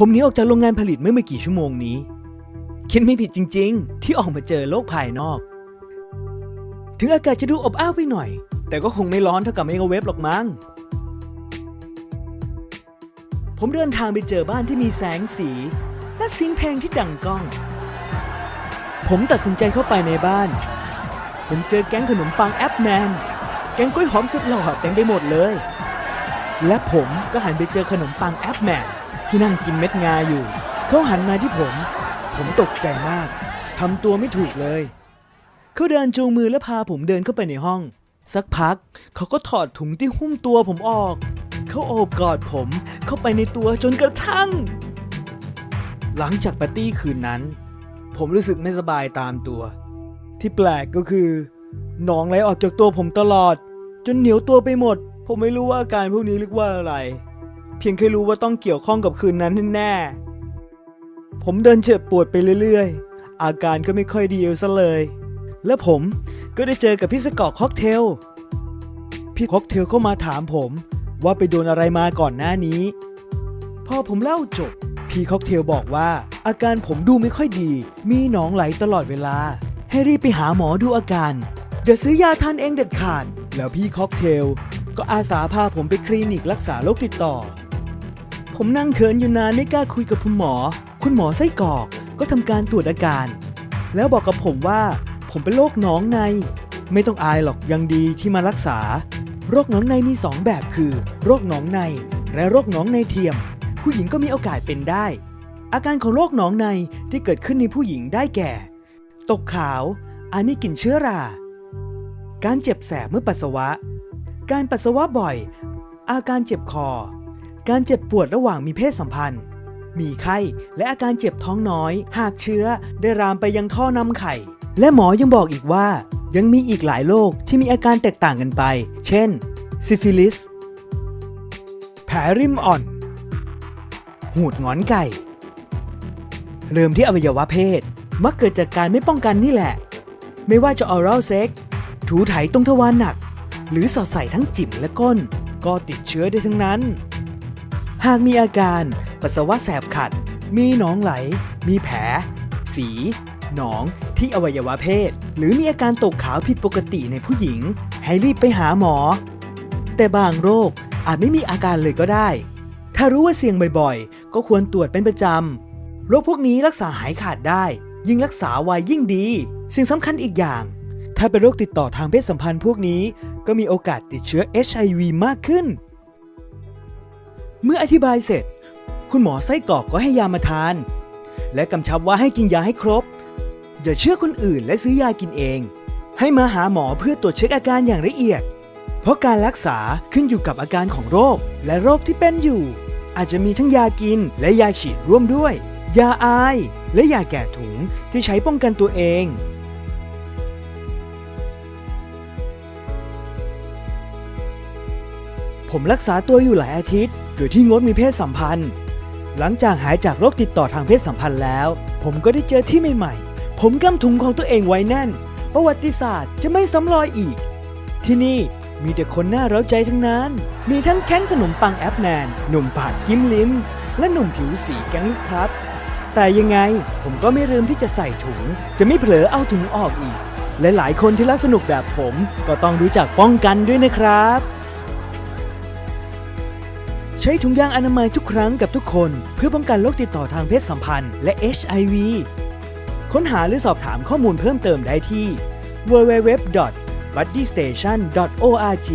ผมหนีออกจากโรงงานผลิตเมื่อไม่กี่ชั่วโมงนี้ คิดไม่ผิดจริง ๆ ที่ออกมาเจอโลกภายนอก ถึงอากาศจะดูอบอ้าวไปหน่อย แต่ก็คงไม่ร้อนเท่ากับไมโครเวฟหรอกมั้ง ผมเดินทางไปเจอบ้านที่มีแสงสี และเสียงเพลงที่ดังก้อง ผมตัดสินใจเข้าไปในบ้าน ผมเจอแก๊งขนมปังแอปแมน แก๊งกล้วยหอมสุดหล่อเต็มไปหมดเลย และผมก็หันไปเจอขนมปังแอปแมน ที่นั่งกินเม็ดงาอยู่ เขาหันมาที่ผม ผมตกใจมากทำตัวไม่ถูกเลย เขาเดินจูงมือและพาผมเดินเข้าไปในห้อง สักพักเขาก็ถอดถุงที่หุ้มตัวผมออก เขาโอบกอดผมเข้าไปในตัวจนกระทั่ง หลังจากปาร์ตี้คืนนั้น ผมรู้สึกไม่สบายตามตัว ที่แปลกก็คือหนองไหลออกจากตัวผมตลอด จนเหนียวตัวไปหมด ผมไม่รู้ว่าอาการพวกนี้เรียกว่าอะไร เพียงแค่รู้ว่าต้องเกี่ยวข้องกับคืนนั้นแน่ๆผมเดินเจ็บปวดไปเรื่อยๆ อาการก็ไม่ค่อยดีเอซะเลย และผมก็ได้เจอกับพี่สกอกค็อกเทล พี่ค็อกเทลเข้ามาถามผมว่าไปโดนอะไรมาก่อนหน้านี้ พอผมเล่าจบ พี่ค็อกเทลบอกว่าอาการผมดูไม่ค่อยดี มีหนองไหลตลอดเวลา ให้รีบไปหาหมอดูอาการอย่าซื้อยาทานเองเด็ดขาด แล้วพี่ค็อกเทลก็อาสาพาผมไปคลินิกรักษาโรคติดต่อ ผมนั่งเขินอยู่นานไม่กล้าคุยกับคุณหมอ คุณหมอไส้กรอกก็ทำการตรวจอาการ แล้วบอกกับผมว่า ผมเป็นโรคหนองใน ไม่ต้องอายหรอกยังดีที่มารักษา โรคหนองในมี 2 แบบคือ โรคหนองใน และโรคหนองในเทียม ผู้หญิงก็มีโอกาสเป็นได้ อาการของโรคหนองในที่เกิดขึ้นในผู้หญิงได้แก่ ตกขาวอาจมีกลิ่นเชื้อรา การเจ็บแสบเมื่อปัสสาวะ การปัสสาวะบ่อย อาการเจ็บคอ การเจ็บปวดระหว่างมีเพศสัมพันธ์ มีไข้และอาการเจ็บท้องน้อย หากเชื้อได้รามไปยังท่อนำไข่ และหมอยังบอกอีกว่า ยังมีอีกหลายโรคที่มีอาการแตกต่างกันไป เช่น ซิฟิลิส แผลริมอ่อน หูดงอนไก่ เริ่มที่อวัยวะเพศ มักเกิดจากการไม่ป้องกันนี่แหละ ไม่ว่าจะออรัลเซ็กถูไถตรงทวารหนัก หรือสอดใส่ทั้งจิ๋มและก้น ก็ติดเชื้อได้ทั้งนั้น หากมีอาการปัสสาวะแสบขัด มีหนองไหล มีแผลฝีหนองที่อวัยวะเพศ หรือมีอาการตกขาวผิดปกติในผู้หญิง ให้รีบไปหาหมอ แต่บางโรคอาจไม่มีอาการเลยก็ได้ ถ้ารู้ว่าเสี่ยงบ่อยๆ ก็ควรตรวจเป็นประจำ โรคพวกนี้รักษาหายขาดได้ ยิ่งรักษาไวยิ่งดี สิ่งสำคัญอีกอย่าง ถ้าเป็นโรคติดต่อทางเพศสัมพันธ์พวกนี้ ก็มีโอกาสติดเชื้อ HIV มากขึ้น เมื่ออธิบายเสร็จ คุณหมอไส้กรอกก็ให้ยามาทาน และกำชับว่าให้กินยาให้ครบ อย่าเชื่อคนอื่นและซื้อยากินเอง ให้มาหาหมอเพื่อตรวจเช็คอาการอย่างละเอียด เพราะการรักษาขึ้นอยู่กับอาการของโรคและโรคที่เป็นอยู่ อาจจะมีทั้งยากินและยาฉีดร่วมด้วย ยาอายและยาแก้ถุงที่ใช้ป้องกันตัวเองผมรักษาตัวอยู่หลายอาทิตย์ โดยที่งดมีเพศสัมพันธ์ หลังจากหายจากโรคติดต่อทางเพศสัมพันธ์แล้ว ผมก็ได้เจอที่ใหม่ๆ ผมกำถุงของตัวเองไว้แน่น ประวัติศาสตร์จะไม่ซ้ำรอยอีก ที่นี่มีแต่คนน่าร้าใจทั้งนั้น มีทั้งแข้งขนมปังแอปแมน หนุ่มปากกิ้มลิ้ม และหนุ่มผิวสีแก๊งลูกครับ แต่ยังไงผมก็ไม่ลืมที่จะใส่ถุง จะไม่เผลอเอาถุงออกอีก และหลายคนที่รักสนุกแบบผมก็ต้องรู้จักป้องกันด้วยนะครับ ช้ถุงยางอนามัยทุกครั้งกับทุกคน เพื่อป้องกันโรคติดต่อทางเพศสัมพันธ์และ HIV ค้นหาหรือสอบถามข้อมูลเพิ่มเติมได้ที่ www.buddystation.org